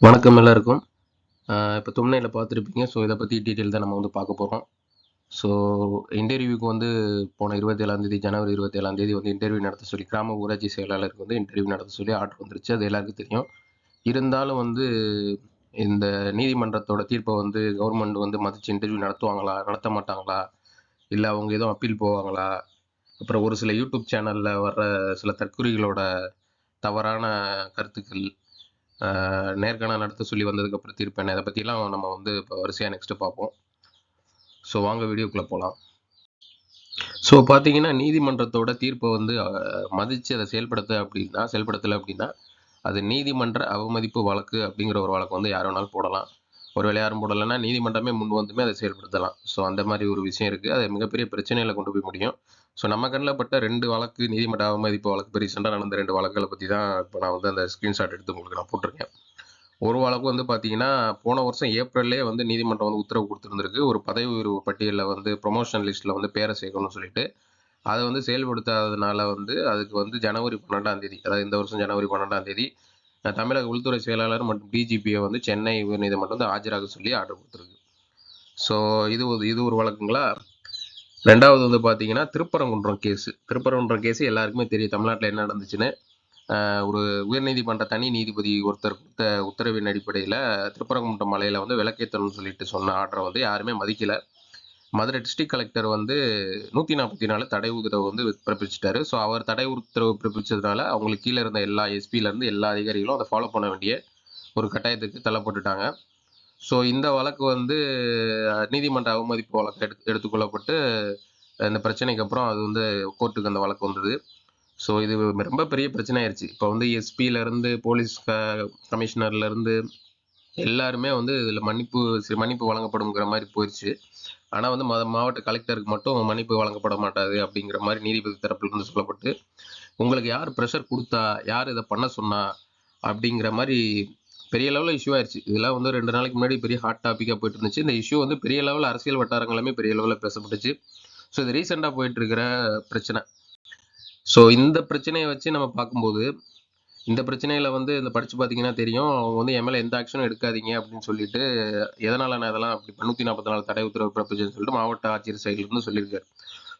வணக்கம் எல்லாருக்கும். இப்போ தும்னையில் பார்த்துருப்பீங்க. ஸோ இதை பற்றி டீட்டெயில் தான் நம்ம வந்து பார்க்க போகிறோம் ஸோ இன்டர்வியூக்கு வந்து போன இருபத்தேழாந்தேதி ஜனவரி இருபத்தேழாந்தேதி வந்து இன்டர்வியூ நடத்த சொல்லி கிராம ஊராட்சி செயலாளருக்கு வந்து இன்டர்வியூ நடத்த சொல்லி ஆர்டர் வந்துருச்சு. அது எல்லாருக்கும் தெரியும். இருந்தாலும் வந்து இந்த நீதிமன்றத்தோட தீர்ப்பை வந்து கவர்மெண்ட் வந்து மதித்து இன்டர்வியூ நடத்துவாங்களா? நடத்த மாட்டாங்களா? இல்லை அவங்க எதுவும் அப்பீல் போவாங்களா? அப்புறம் ஒரு சில யூடியூப் சேனலில் வர்ற சில தற்குறிகளோட தவறான கருத்துக்கள் நேர்காணல் நடத்த சொல்லி வந்ததுக்கப்புறம் தீர்ப்பு என்ன இதை பற்றிலாம் நம்ம வந்து இப்போ வரிசையாக நெக்ஸ்ட்டு பார்ப்போம். ஸோ வாங்க வீடியோக்குள்ளே போகலாம் ஸோ பார்த்தீங்கன்னா நீதிமன்றத்தோட தீர்ப்பை வந்து மதித்து அதை செயல்படுத்த அப்படின்னா செயல்படுத்தலை அப்படின்னா அது நீதிமன்ற அவமதிப்பு வழக்கு அப்படிங்கிற ஒரு வழக்கு வந்து யார் வேணாலும் போடலாம். ஒருவேளை யாரும் போடலைன்னா நீதிமன்றமே முன் வந்துமே அதை செயல்படுத்தலாம். ஸோ அந்த மாதிரி ஒரு விஷயம் இருக்குது அது மிகப்பெரிய பிரச்சனையில் கொண்டு போய் முடியும். ஸோ நம்ம கண்ணில் பட்ட ரெண்டு வழக்கு நீதிமன்ற அவமதிப்பு வழக்கு இப்போ ரீசெண்டாக நடந்த ரெண்டு வழக்குகளை பற்றி தான் இப்போ நான் வந்து அந்த ஸ்க்ரீன்ஷாட் எடுத்து உங்களுக்கு நான் போட்டிருக்கேன். ஒரு வழக்கு வந்து பார்த்தீங்கன்னா போன வருஷம் ஏப்ரல்லே வந்து நீதிமன்றம் வந்து உத்தரவு கொடுத்துருந்துருக்கு. ஒரு பதவி உயர்வு பட்டியலில் வந்து ப்ரொமோஷன் லிஸ்ட்டில் வந்து பேரை சேர்க்கணும்னு சொல்லிட்டு. அதை வந்து செயல்படுத்தாததுனால வந்து அதுக்கு வந்து ஜனவரி பன்னெண்டாம் தேதி அதாவது இந்த வருஷம் ஜனவரி பன்னெண்டாம் தேதி தமிழக உள்துறை செயலாளர் மற்றும் டிஜிபியை வந்து சென்னை உயர்நீதிமன்றம் வந்து ஆஜராக சொல்லி ஆர்டர் கொடுத்துருக்கு. ஸோ இது ஒரு இது ஒரு வழக்குங்களா? ரெண்டாவது வந்து பார்த்தீங்கன்னா திருப்பரங்குன்றம் கேஸு திருப்பரங்குன்றம் கேஸு எல்லாருக்குமே தெரியும். தமிழ்நாட்டில் என்ன நடந்துச்சுன்னு? ஒரு உயர்நீதிமன்ற தனி நீதிபதி ஒருத்தர் கொடுத்த உத்தரவின் அடிப்படையில் திருப்பரங்குன்றம் மலையில் வந்து விளக்கேற்றணும்னு சொல்லிட்டு சொன்ன ஆர்டரை வந்து யாருமே மதிக்கல. மதுரை டிஸ்ட்ரிக்ட் கலெக்டர் வந்து நூற்றி நாற்பத்தி நாலு தடை உத்தரவு வந்து பிறப்பிச்சிட்டாரு. ஸோ அவர் தடை உத்தரவு பிறப்பிச்சதுனால அவங்களுக்கு கீழே இருந்த எல்லா எஸ்பியிலேருந்து எல்லா அதிகாரிகளும் அதை ஃபாலோ பண்ண வேண்டிய ஒரு கட்டாயத்துக்கு தள்ளப்பட்டுட்டாங்க. ஸோ இந்த வழக்கு வந்து நீதிமன்ற அவமதிப்பு வழக்கு எடுத்து எடுத்துக்கொள்ளப்பட்டு இந்த பிரச்சனைக்கு அப்புறம் அது வந்து கோர்ட்டுக்கு அந்த வழக்கு வந்தது. ஸோ இது ரொம்ப பெரிய பிரச்சனை ஆயிடுச்சு இப்போ வந்து எஸ்பியிலேருந்து போலீஸ் க- எல்லாருமே வந்து இதில் மன்னிப்பு மன்னிப்பு வழங்கப்படுங்கிற மாதிரி போயிடுச்சு ஆனால் வந்து மாவட்ட கலெக்டருக்கு மட்டும் மன்னிப்பு வழங்கப்பட மாட்டாது அப்படிங்கிற மாதிரி நீதிபதி தரப்பில் இருந்து சொல்லப்பட்டு உங்களுக்கு யார் ப்ரெஷர் கொடுத்தா யார் இதை பண்ண சொன்னா அப்படிங்கிற மாதிரி பெரிய லெவலில் இஷ்யூ ஆயிடுச்சு இதெல்லாம் வந்து ரெண்டு நாளைக்கு முன்னாடி பெரிய ஹாட் டாப்பிக்காக போயிட்டு இருந்துச்சு. இந்த இஷ்யூ வந்து பெரிய லெவலில் அரசியல் வட்டாரங்களுமே பெரிய லெவலில் பேசப்பட்டுச்சு. ஸோ இது ரீசெண்டாக போயிட்டு இருக்கிற பிரச்சனை. ஸோ இந்த பிரச்சனையை வச்சு நம்ம பார்க்கும்போது இந்த பிரச்சனையில் வந்து இந்த படித்து பார்த்தீங்கன்னா தெரியும். அவங்க வந்து என் மேலே எந்த ஆக்ஷனும் எடுக்காதீங்க அப்படின்னு சொல்லிட்டு எதனால் நான் இதெல்லாம் அப்படி நூற்றி நாற்பத்தி நாலு தடை உத்தரவு பிறப்பிச்சுன்னு சொல்லிட்டு மாவட்ட ஆட்சியர் சைட்லேருந்து சொல்லியிருக்காரு.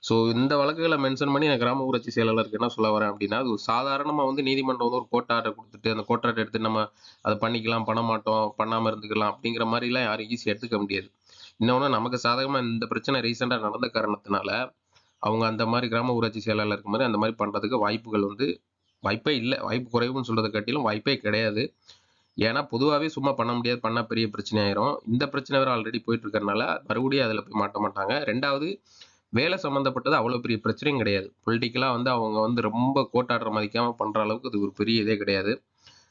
ஸோ இந்த வழக்குகளை மென்ஷன் பண்ணி நான் கிராம ஊராட்சி செயலாளருக்கு என்ன சொல்ல வரேன் அப்படின்னா அது சாதாரணமாக வந்து நீதிமன்றம் வந்து ஒரு கோர்ட் ஆர்டர் கொடுத்துட்டு அந்த கோர்ட் ஆர்டர் எடுத்து நம்ம அதை பண்ணிக்கலாம் பண்ண மாட்டோம் பண்ணாமல் இருந்துக்கலாம் அப்படிங்கிற மாதிரிலாம் யாரும் ஈஸியாக எடுத்துக்க முடியாது. இன்னொன்று நமக்கு சாதகமாக இந்த பிரச்சனை ரீசெண்டாக நடந்த காரணத்தினால அவங்க அந்த மாதிரி கிராம ஊராட்சி செயலாளருக்கு மாதிரி அந்த மாதிரி பண்ணுறதுக்கு வாய்ப்புகள் வந்து வாய்ப்பே இல்லை. வாய்ப்பு குறைவுன்னு சொல்றதை காட்டிலும் வாய்ப்பே கிடையாது. ஏன்னா பொதுவாகவே சும்மா பண்ண முடியாது. பண்ண பெரிய பிரச்சனை ஆயிரும். இந்த பிரச்சனை வேறு ஆல்ரெடி போயிட்டு இருக்கறனால மறுபடியும் அதில் போய் மாட்ட மாட்டாங்க. ரெண்டாவது வேலை சம்மந்தப்பட்டது அவ்வளோ பெரிய பிரச்சனையும் கிடையாது. பொலிட்டிக்கலாக வந்து அவங்க வந்து ரொம்ப கோட்டாடுற மதிக்காம பண்ணுற அளவுக்கு அது ஒரு பெரிய இதே கிடையாது.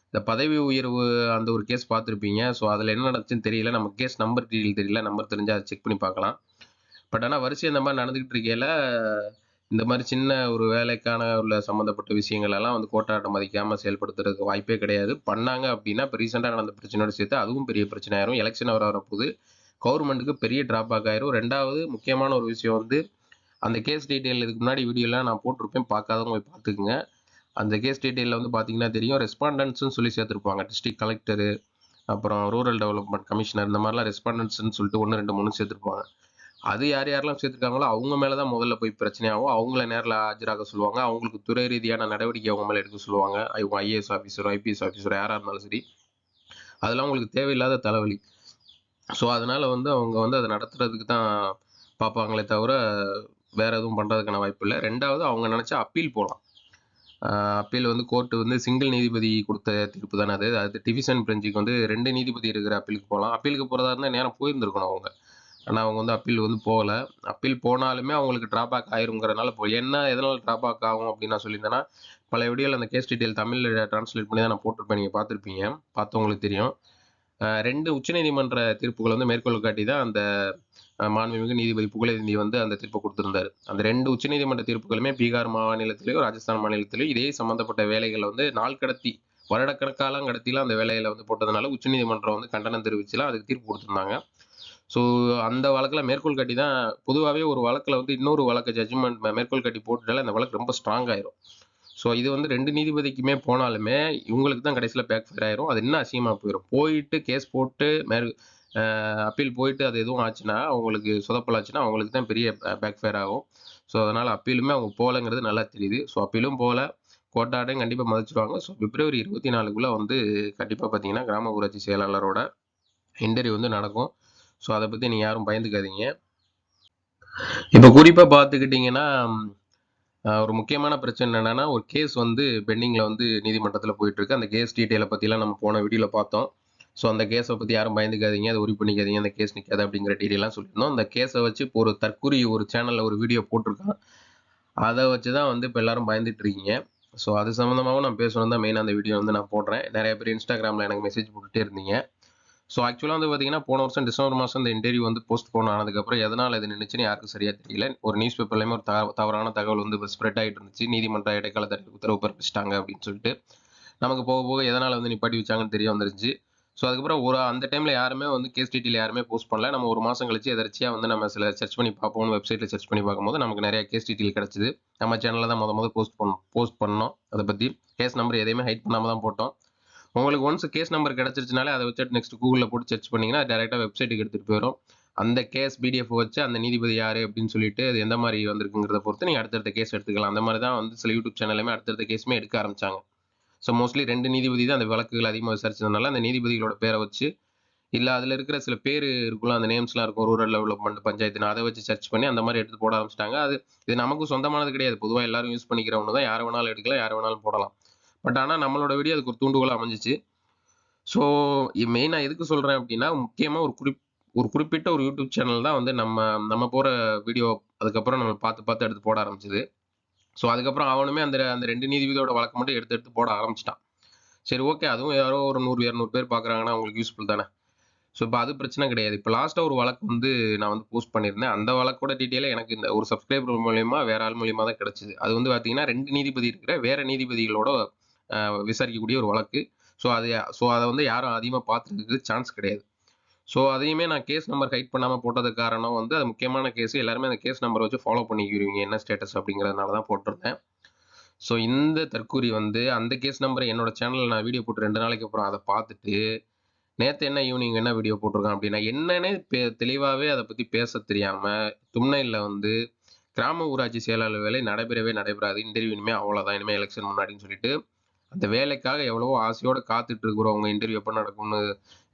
இந்த பதவி உயர்வு அந்த ஒரு கேஸ் பார்த்துருப்பீங்க. ஸோ அதில் என்ன நடந்துச்சுன்னு தெரியல. நம்ம கேஸ் நம்பர் டீட்டெயில் தெரியல. நம்பர் தெரிஞ்சால் அதை செக் பண்ணி பார்க்கலாம். பட் ஆனால் வரிசை இந்த மாதிரி நடந்துகிட்டு இருக்கையில இந்த மாதிரி சின்ன ஒரு வேலைக்கான உள்ள சம்மந்தப்பட்ட விஷயங்கள் எல்லாம் வந்து கோட்டாட்டம் மதிக்காமல் செயல்படுத்துறதுக்கு வாய்ப்பே கிடையாது. பண்ணாங்க அப்படின்னா இப்போ ரீசெண்டாக நடந்த பிரச்சனையோட சேர்த்து அதுவும் பெரிய பிரச்சனை ஆயிரும் எலெக்ஷன் வர வரப்போது கவர்மெண்ட்டுக்கு பெரிய டிராபேக் ஆயிரும். ரெண்டாவது முக்கியமான ஒரு விஷயம் வந்து அந்த கேஸ் டீட்டெயில் இதுக்கு முன்னாடி வீடியோலாம் நான் போட்டிருப்பேன். பார்க்காதவங்க போய் பார்த்துக்குங்க. அந்த கேஸ் டீட்டெயிலில் வந்து பார்த்தீங்கன்னா தெரியும். ரெஸ்பாண்டன்ஸ்னு சொல்லி சேர்த்துருப்பாங்க. டிஸ்ட்ரிக்ட் கலெக்டரு அப்புறம் ரூரல் டெவலப்மெண்ட் கமிஷனர் இந்த மாதிரிலாம் ரெஸ்பாண்டன்ஸ்னு சொல்லிட்டு ஒன்று ரெண்டு மூணு சேர்த்துருப்பாங்க. அது யார் யாரெல்லாம் சேர்த்துருக்காங்களோ அவங்க மேலே தான் முதல்ல போய் பிரச்சனையாகும். அவங்கள நேரில் ஆஜராக சொல்லுவாங்க. அவங்களுக்கு துறை ரீதியான நடவடிக்கை அவங்க மேலே எடுக்க சொல்லுவாங்க. இவங்க ஐஏஎஸ் ஆஃபீஸரோ ஐபிஎஸ் ஆஃபீஸரோ யாராக இருந்தாலும் சரி. அதெல்லாம் அவங்களுக்கு தேவையில்லாத தலைவலி. ஸோ அதனால் வந்து அவங்க வந்து அதை நடத்துறதுக்கு தான் பார்ப்பாங்களே தவிர வேறு எதுவும் பண்ணுறதுக்கான வாய்ப்பு இல்லை. ரெண்டாவது அவங்க நினச்சா அப்பீல் போகலாம் அப்பீல் வந்து கோர்ட்டு வந்து சிங்கிள் நீதிபதி கொடுத்த தீர்ப்பு தானே அது. அது டிவிஷன் பிரெஞ்சுக்கு வந்து ரெண்டு நீதிபதி இருக்கிற அப்பீலுக்கு போகலாம் அப்பீலுக்கு போகிறதா இருந்தால் நேரம் போயிருந்துருக்கணும் அவங்க. ஆனால் அவங்க வந்து அப்பீல் வந்து போகல. அப்பீல் போனாலுமே அவங்களுக்கு ட்ராபேக் ஆயிருங்கிறனால போ என்ன எதனால் ட்ராபேக் ஆகும் அப்படின்னு நான் சொல்லியிருந்தேன்னா பல வீடியோவில் அந்த கேஸ் டீட்டெயில் தமிழில் ட்ரான்ஸ்லேட் பண்ணி தான் நான் போட்டிருப்பேன். நீங்கள் பார்த்துருப்பீங்க. பார்த்தவங்களுக்கு தெரியும். ரெண்டு உச்சநீதிமன்ற தீர்ப்புகள் வந்து மேற்கோள் காட்டி தான் அந்த மாண்புமிகு நீதிபதி புகழேந்தி வந்து அந்த தீர்ப்பை கொடுத்துருந்தாரு. அந்த ரெண்டு உச்சநீதிமன்ற தீர்ப்புகளுமே பீகார் மாநிலத்திலேயும் ராஜஸ்தான் மாநிலத்திலேயும் இதே சம்பந்தப்பட்ட வேலைகளை வந்து நாள் கடத்தி வருடக்கணக்காலம் கடத்திலாம் அந்த வேலையில வந்து போட்டதுனால உச்சநீதிமன்றம் வந்து கண்டனம் தெரிவிச்சுலாம் அதுக்கு தீர்ப்பு கொடுத்துருந்தாங்க. ஸோ அந்த வழக்கில் மேற்கோள் காட்டி தான் பொதுவாகவே ஒரு வழக்கில் வந்து இன்னொரு வழக்கு ஜட்ஜ்மெண்ட் மேற்கோள் காட்டி போட்டுட்டால அந்த வழக்கு ரொம்ப ஸ்ட்ராங் ஆயிரும். ஸோ இது வந்து ரெண்டு நீதிபதிக்குமே போனாலுமே இவங்களுக்கு தான் கடைசியில் பேக் ஃபயர் ஆயிரும். அது இன்னும் அசியமாக போயிடும் போயிட்டு கேஸ் போட்டு மேற் அப்பீல் போயிட்டு அது எதுவும் ஆச்சுன்னா அவங்களுக்கு சொதப்பலாச்சுன்னா அவங்களுக்கு தான் பெரிய பேக் ஃபயர் ஆகும். ஸோ அதனால் அப்பீலுமே அவங்க போகலங்கிறது நல்லா தெரியுது. ஸோ அப்பீலும் போகல கோட்டாடையும் கண்டிப்பாக மதிச்சிருவாங்க. ஸோ பிப்ரவரி இருபத்தி நாலுக்குள்ளே வந்து கண்டிப்பாக பார்த்தீங்கன்னா கிராம ஊராட்சி செயலாளரோட இன்டர்வியூ வந்து நடக்கும். ஸோ அதை பற்றி நீங்கள் யாரும் பயந்துக்காதீங்க. இப்போ குறிப்பாக பார்த்துக்கிட்டிங்கன்னா ஒரு முக்கியமான பிரச்சனை என்னென்னா ஒரு கேஸ் வந்து பெண்டிங்கில் வந்து நீதிமன்றத்தில் போயிட்டுருக்கு. அந்த கேஸ் டீட்டெயிலை பற்றிலாம் நம்ம போன வீடியோவில் பார்த்தோம். ஸோ அந்த கேஸை பற்றி யாரும் பயந்துக்காதீங்க. அதை உரி பண்ணிக்காதீங்க. அந்த கேஸ் நிற்காது அப்படிங்கிற டீட்டெயிலாம் சொல்லியிருந்தோம். அந்த கேஸை வச்சு இப்போ ஒரு தற்குறி ஒரு சேனலில் ஒரு வீடியோ போட்டிருக்கான். அதை வச்சு தான் வந்து இப்போ எல்லாரும் பயந்துட்டு இருக்கீங்க. ஸோ அது சம்மந்தமாகவும் நான் பேசணும் தான் மெயினாக அந்த வீடியோ வந்து நான் போடுறேன். நிறைய பேர் இன்ஸ்டாகிராமில் எனக்கு மெசேஜ் போட்டுட்டே இருந்தீங்க. ஸோ ஆக்சுவலாக வந்து பார்த்தீங்கன்னா போன வருஷம் டிசம்பர் மாதம் இந்த இன்டர்வியூ வந்து போஸ்ட் போன ஆனதுக்கப்புறம் எதனால் இது நின்றுச்சுன்னு யாருக்கும் சரியாக தெரியல. ஒரு நியூஸ் பேப்பர்லேயுமே ஒரு தவறான தகவல் வந்து ஸ்ப்ரெட் ஆகிட்டு இருந்துச்சு. நீதிமன்ற இடைக்கால தடை உத்தரவு பிறப்பிச்சிட்டாங்க அப்படின்னு சொல்லிட்டு நமக்கு போக போக எதனால் வந்து நிப்பாட்டி வச்சாங்கன்னு தெரிய வந்துருச்சு. ஸோ அதுக்கப்புறம் ஒரு அந்த டைமில் யாருமே வந்து கேஸ் டீட்டெயில் யாருமே போஸ்ட் பண்ணல. நம்ம ஒரு மாதம் கழிச்சு எதர்ச்சியாக வந்து நம்ம சில சர்ச் பண்ணி பார்ப்போம்னு வெப்சைட்டில் சர்ச் பண்ணி பார்க்கும்போது நமக்கு நிறைய கேஸ் டீட்டெயில் கிடச்சிது. நம்ம சேனலில் தான் முத முத போஸ்ட் பண்ணோம் போஸ்ட் பண்ணோம். அதை பற்றி கேஸ் நம்பர் எதையுமே ஹைட் பண்ணாமல் தான் போட்டோம். உங்களுக்கு ஒன்ஸ் கேஸ் நம்பர் கிடச்சிருச்சுனாலே அதை வச்சுட்டு நெக்ஸ்ட் கூகுளில் போட்டு சர்ச் பண்ணிங்கன்னா டேரெக்டாக வெப்சைட்டுக்கு எடுத்துகிட்டு போயிடும். அந்த கேஸ் பிடிஎஃப் வச்சு அந்த நீதிபதி யார் அப்படின்னு சொல்லிட்டு அது எந்த மாதிரி வந்திருக்குங்கிறத பொறுத்து நீங்கள் அடுத்தடுத்த கேஸ் எடுத்துக்கலாம். அந்த மாதிரி தான் வந்து சில யூடியூப் சேனலுமே அடுத்தடுத்த கேஸுமே எடுக்க ஆரம்பிச்சாங்க. ஸோ மோஸ்ட்லி ரெண்டு நீதிபதி தான் அந்த வழக்குகள் அதிகமாக விசாரிச்சதுனால அந்த நீதிபதிகளோட பேரை வச்சு இல்லை அதில் இருக்கிற சில பேர் இருக்குல்ல அந்த நேம்ஸ்லாம் இருக்கும் ரூரல் டெவலப்மெண்ட் பஞ்சாயத்துன்னு அதை வச்சு சர்ச் பண்ணி அந்த மாதிரி எடுத்து போட ஆரம்பிச்சிட்டாங்க. அது இது நமக்கு சொந்தமானது கிடையாது. பொதுவாக எல்லாரும் யூஸ் பண்ணிக்கிறவங்க தான். யார் வேணாலும் எடுக்கலாம் யார் வேணாலும் போடலாம். பட் ஆனால் நம்மளோட வீடியோ அதுக்கு ஒரு தூண்டுகோலாக அமைஞ்சிச்சு. ஸோ மெயினாக எதுக்கு சொல்கிறேன் அப்படின்னா முக்கியமாக ஒரு குறிப் ஒரு குறிப்பிட்ட ஒரு யூடியூப் சேனல் தான் வந்து நம்ம நம்ம போகிற வீடியோ அதுக்கப்புறம் நம்ம பார்த்து பார்த்து எடுத்து போட ஆரம்பிச்சது. ஸோ அதுக்கப்புறம் அவனுமே அந்த அந்த ரெண்டு நீதிபதியோட வழக்கு மட்டும் எடுத்து எடுத்து போட ஆரம்பிச்சிட்டான். சரி ஓகே அதுவும் யாரோ ஒரு நூறு இரநூறு பேர் பார்க்குறாங்கன்னா அவங்களுக்கு யூஸ்ஃபுல் தானே. ஸோ இப்போ அது பிரச்சனை கிடையாது. இப்போ லாஸ்ட்டாக ஒரு வழக்கு வந்து நான் வந்து போஸ்ட் பண்ணியிருந்தேன். அந்த வழக்கோட டீட்டெயிலாக எனக்கு இந்த ஒரு சப்ஸ்கிரைபர் மூலயமா வேற ஆள் மூலியமாக தான் கிடச்சிது. அது வந்து பார்த்தீங்கன்னா ரெண்டு நீதிபதி இருக்கிற வேற நீதிபதிகளோட விசாரிக்கக்கூடிய ஒரு வழக்கு. ஸோ அது ஸோ அதை வந்து யாரும் அதிகமாக பார்த்துருக்கு சான்ஸ் கிடையாது. ஸோ அதையுமே நான் கேஸ் நம்பர் ஹைட் பண்ணாமல் போட்டதுக்கு காரணம் வந்து அது முக்கியமான கேஸ் எல்லாருமே அந்த கேஸ் நம்பர் வச்சு ஃபாலோ பண்ணிக்கிறீங்க என்ன ஸ்டேட்டஸ் அப்படிங்கிறதுனால தான் போட்டிருந்தேன். ஸோ இந்த தற்கூரி வந்து அந்த கேஸ் நம்பரை என்னோட சேனலில் நான் வீடியோ போட்டு ரெண்டு நாளைக்கு அப்புறம் அதை பார்த்துட்டு நேற்று என்ன ஈவினிங் என்ன வீடியோ போட்டிருக்கான் அப்படின்னா என்னன்னே பே தெளிவாகவே அதை பற்றி பேச தெரியாமல் தும்னையில் வந்து கிராம ஊராட்சி செயலாளர் வேலை நடைபெறவே நடைபெறாது இன்டர்வியூ இனிமேல் அவ்வளோதான் இனிமேல் எலெக்ஷன் முன்னாடின்னு சொல்லிட்டு அந்த வேலைக்காக எவ்வளவோ ஆசையோட காத்துட்டு இருக்கிறவங்க இன்டர்வியூ எப்போ நடக்கும்னு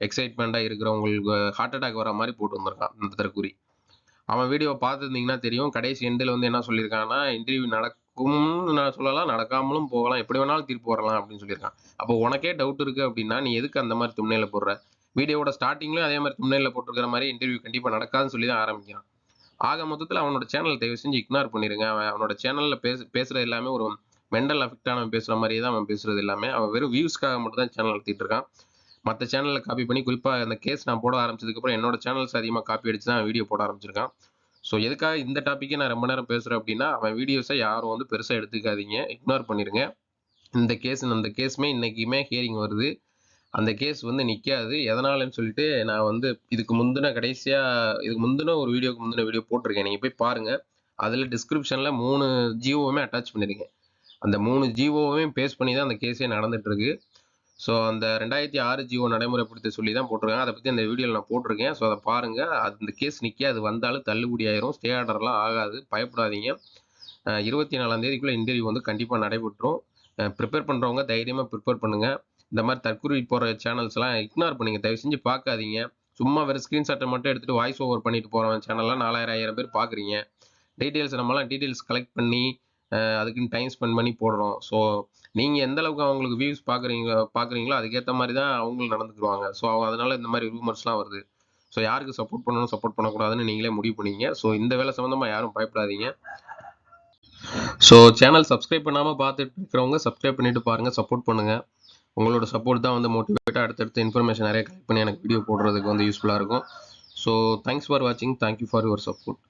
எக்ஸைட்மெண்ட்டாக இருக்கிறவங்களுக்கு ஹார்ட் அட்டாக் வர மாதிரி போட்டு வந்திருக்கான் இந்த அவன் வீடியோ பார்த்துருந்தீங்கன்னா தெரியும். கடைசி எண்டில் வந்து என்ன சொல்லியிருக்கான்னா இன்டர்வியூ நடக்கும்னு நான் சொல்லலாம் நடக்காமலும் போகலாம். எப்படி வேணாலும் தீர்ப்பு வரலாம் அப்படின்னு சொல்லியிருக்கான். அப்போ உனக்கே டவுட் இருக்கு அப்படின்னா நீ எதுக்கு அந்த மாதிரி தும்னையில் போடுற? வீடியோவோட ஸ்டார்டிங்லேயும் அதே மாதிரி தும்னையில் போட்டிருக்கிற மாதிரி இன்டர்வியூ கண்டிப்பாக நடக்காதுன்னு சொல்லி தான் ஆரம்பிக்கிறான். ஆக மொத்தத்தில் அவனோட சேனல் தயவு செஞ்சு இக்னார் பண்ணிடுங்க அவன் அவனோட சேனலில் பேச பேசுறது எல்லாமே ஒரு மெண்டல் அஃபெக்டாக அவன் பேசுகிற மாதிரியே தான் அவன் பேசுறது எல்லாமே. அவன் வெறும் வியூஸ்க்காக மட்டும் தான் சேனல் நடத்திட்டு இருக்கான். மற்ற சேனலில் காப்பி பண்ணி குறிப்பாக அந்த கேஸ் நான் போட ஆரம்பிச்சதுக்கப்புறம் என்னோட சேனல்ஸ் அதிகமாக காப்பி அடிச்சு தான் வீடியோ போட ஆரம்பிச்சிருக்கான். ஸோ எதுக்காக இந்த டாப்பிக்கே நான் ரொம்ப நேரம் பேசுகிறேன் அப்படின்னா அவன் வீடியோஸை யாரும் வந்து பெருசாக எடுத்துக்காதீங்க. இக்னோர் பண்ணிடுங்க இந்த கேஸ் அந்த கேஸுமே இன்றைக்குமே ஹியரிங் வருது. அந்த கேஸ் வந்து நிற்காது எதனாலன்னு சொல்லிட்டு நான் வந்து இதுக்கு முந்தின கடைசியாக இதுக்கு முந்தின ஒரு வீடியோக்கு முந்தின வீடியோ போட்டிருக்கேன். நீங்கள் போய் பாருங்கள் அதில் டிஸ்கிரிப்ஷனில் மூணு ஜியோவுமே அட்டாச் பண்ணியிருக்கேன் அந்த மூணு ஜியோவையும் பேஸ் பண்ணி தான் அந்த கேஸே நடந்துட்டு இருக்கு ஸோ அந்த ரெண்டாயிரத்தி ஆறு ஜியோ நடைமுறைப்படுத்த சொல்லி தான் போட்டிருக்காங்க. அதை பற்றி அந்த வீடியோவில் நான் போட்டிருக்கேன். ஸோ அதை பாருங்கள் அது கேஸ் நிற்க அது வந்தாலும் தள்ளுபடி ஆயிரும். ஸ்டே ஆர்டர்லாம் ஆகாது. பயப்படாதீங்க. இருபத்தி நாலாம் தேதிக்குள்ளே இன்டர்வியூ வந்து கண்டிப்பாக நடைபெற்றும் ப்ரிப்பேர் பண்ணுறவங்க தைரியமாக ப்ரிப்பேர் பண்ணுங்கள் இந்த மாதிரி தற்கொலை போகிற சேனல்ஸ்லாம் இக்னோர் பண்ணுங்க. தயவு செஞ்சு பார்க்காதீங்க சும்மா வேறு ஸ்க்ரீன்ஷாட்டை மட்டும் எடுத்துகிட்டு வாய்ஸ் ஓவர் பண்ணிட்டு போகிறவன் சேனல்லாம் நாலாயிரம் ஆயிரம் பேர் பார்க்குறீங்க டீட்டெயில்ஸ் நம்மலாம் டீட்டெயில்ஸ் கலெக்ட் பண்ணி அதுக்குன்னு டைம் ஸ்பெண்ட் பண்ணி போடுறோம். ஸோ நீங்கள் எந்த அளவுக்கு அவங்களுக்கு வியூஸ் பார்க்குறீங்க பார்க்குறீங்களோ அதுக்கேற்ற மாதிரி தான் அவங்களும் நடந்துக்குவாங்க ஸோ அவங்க அதனால இந்த மாதிரி ரூமர்ஸ்லாம் வருது. ஸோ யாருக்கு சப்போர்ட் பண்ணணும் சப்போர்ட் பண்ணக்கூடாதுன்னு நீங்களே முடிவு பண்ணீங்க. ஸோ இந்த வேலை சம்மந்தமாக யாரும் பயப்படாதீங்க. ஸோ சேனல் சப்ஸ்கிரைப் பண்ணாமல் பார்த்துட்டு இருக்கிறவங்க சப்ஸ்கிரைப் பண்ணிட்டு பாருங்கள் சப்போர்ட் பண்ணுங்கள் உங்களோட சப்போர்ட் தான் வந்து மோட்டிவேட்டாக அடுத்தடுத்த இன்ஃபர்மேஷன் நிறைய கலெக்ட் பண்ணி எனக்கு வீடியோ போடுறதுக்கு வந்து யூஸ்ஃபுல்லாக இருக்கும். ஸோ தேங்க்ஸ் ஃபார் வாட்சிங் thank you for your support